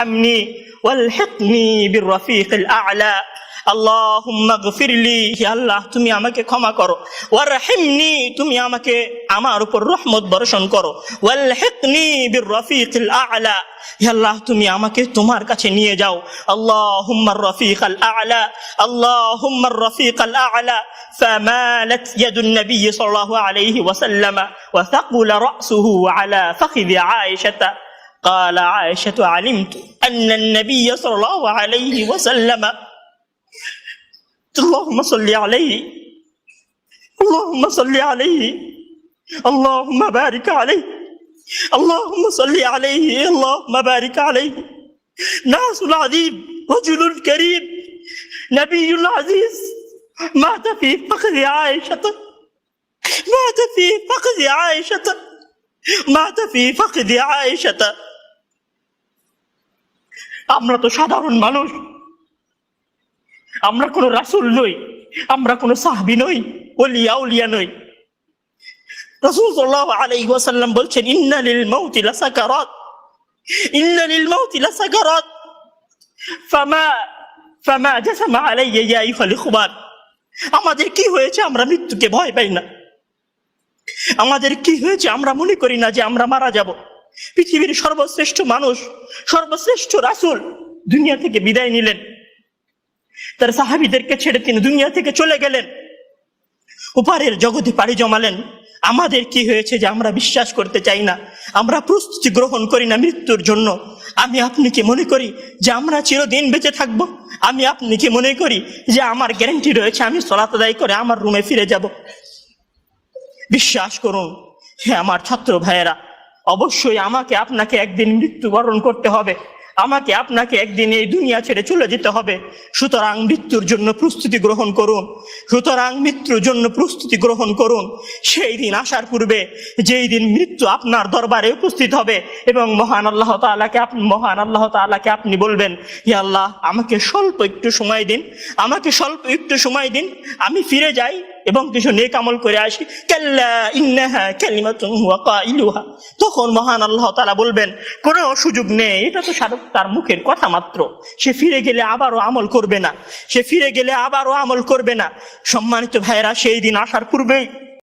ارحمني والحقني بالرفيق الأعلى اللهم اغفر لي يا আল্লাহ তুমি আমাকে ক্ষমা করো ওয়ারহিমনি তুমি আমাকে আমার উপর রহমত বর্ষণ করো ওয়ালহিকনি বিররফিকিল আ'লা ইয়া আল্লাহ তুমি আমাকে তোমার কাছে নিয়ে যাও আল্লাহুম্মা রফিকাল আ'লা আল্লাহুম্মা রফিকাল আ'লা فمالت يد النبي صلى الله عليه وسلم وثقل رأسه على فخذ عائشة قال عائشة علمت أن النبي صلى الله عليه وسلم اللهم صل عليه. اللهم صل عليه. اللهم بارك عليه. اللهم صل عليه. اللهم بارك عليه. ناس العظيم رجل كريم نبي عزيز مات في فخذ عائشة. مات في فخذ عائشة. مات في فخذ عائشة. আমরা তো সাধারণ মানুষ। আমরা কোনো রাসূল নই, আমরা কোনো সাহাবি নই ওলিয়া উলিয়া নই। রাসূল সাল্লাল্লাহু আলাইহি ওয়াসাল্লাম বলছেন, ইন্না লিল মাউতি লাসাকারাত, ইন্না লিল মাউতি লাসাকারাত, ফামা ফামা জাসামা আলাইয়া ইয়া আইয়ুহাল ইখওয়ান আমাদের কি হয়েছে আমরা মৃত্যুকে ভয় পাই না। আমাদের কি হয়েছে আমরা মনে করি না যে আমরা মারা যাব। পৃথিবীর সর্বশ্রেষ্ঠ মানুষ, সর্বশ্রেষ্ঠ রাসূল দুনিয়া থেকে বিদায় নিলেন। তার সাহাবিদেরকে ছেড়ে তিনি দুনিয়া থেকে চলে গেলেন। উপারের জগতে পাড়ি জমালেন। আমাদের কি হয়েছে যে আমরা বিশ্বাস করতে চাই না? আমরা প্রস্তুতি গ্রহণ করি না মৃত্যুর জন্য। আমি আপনি কি মনে করি যে আমরা চিরদিন বেঁচে থাকব? আমি আপনি কি মনে করি যে আমার গ্যারেন্টি রয়েছে আমি সলাত করে আমার রুমে ফিরে যাব? বিশ্বাস করুন হ্যাঁ আমার ছাত্র ভাইয়েরা অবশ্যই আমাকে আপনাকে একদিন মৃত্যুবরণ করতে হবে। আমাকে আপনাকে একদিন এই দুনিয়া ছেড়ে চলে যেতে হবে। সুতরাং মৃত্যুর জন্য প্রস্তুতি গ্রহণ করুন। সুতরাং মৃত্যুর জন্য প্রস্তুতি গ্রহণ করুন। সেই দিন আসার পূর্বে যেই দিন মৃত্যু আপনার দরবারে উপস্থিত হবে এবং মহান আল্লাহ তাআলাকে আপনি মহান আল্লাহ তাআলাকে আপনি বলবেন, হে আল্লাহ, আমাকে স্বল্প একটু সময় দিন। আমাকে স্বল্প একটু সময় দিন। আমি ফিরে যাই এবং কিছু নেক আমল করে আসি। ইলুহা তখন মহান আল্লাহ তালা বলবেন, কোনো সুযোগ নেই, এটা তো সাধক তার মুখের কথা মাত্র। সে ফিরে গেলে আবারও আমল করবে না। সে ফিরে গেলে আবারও আমল করবে না। সম্মানিত ভাইয়েরা, সেই দিন আসার পূর্বেই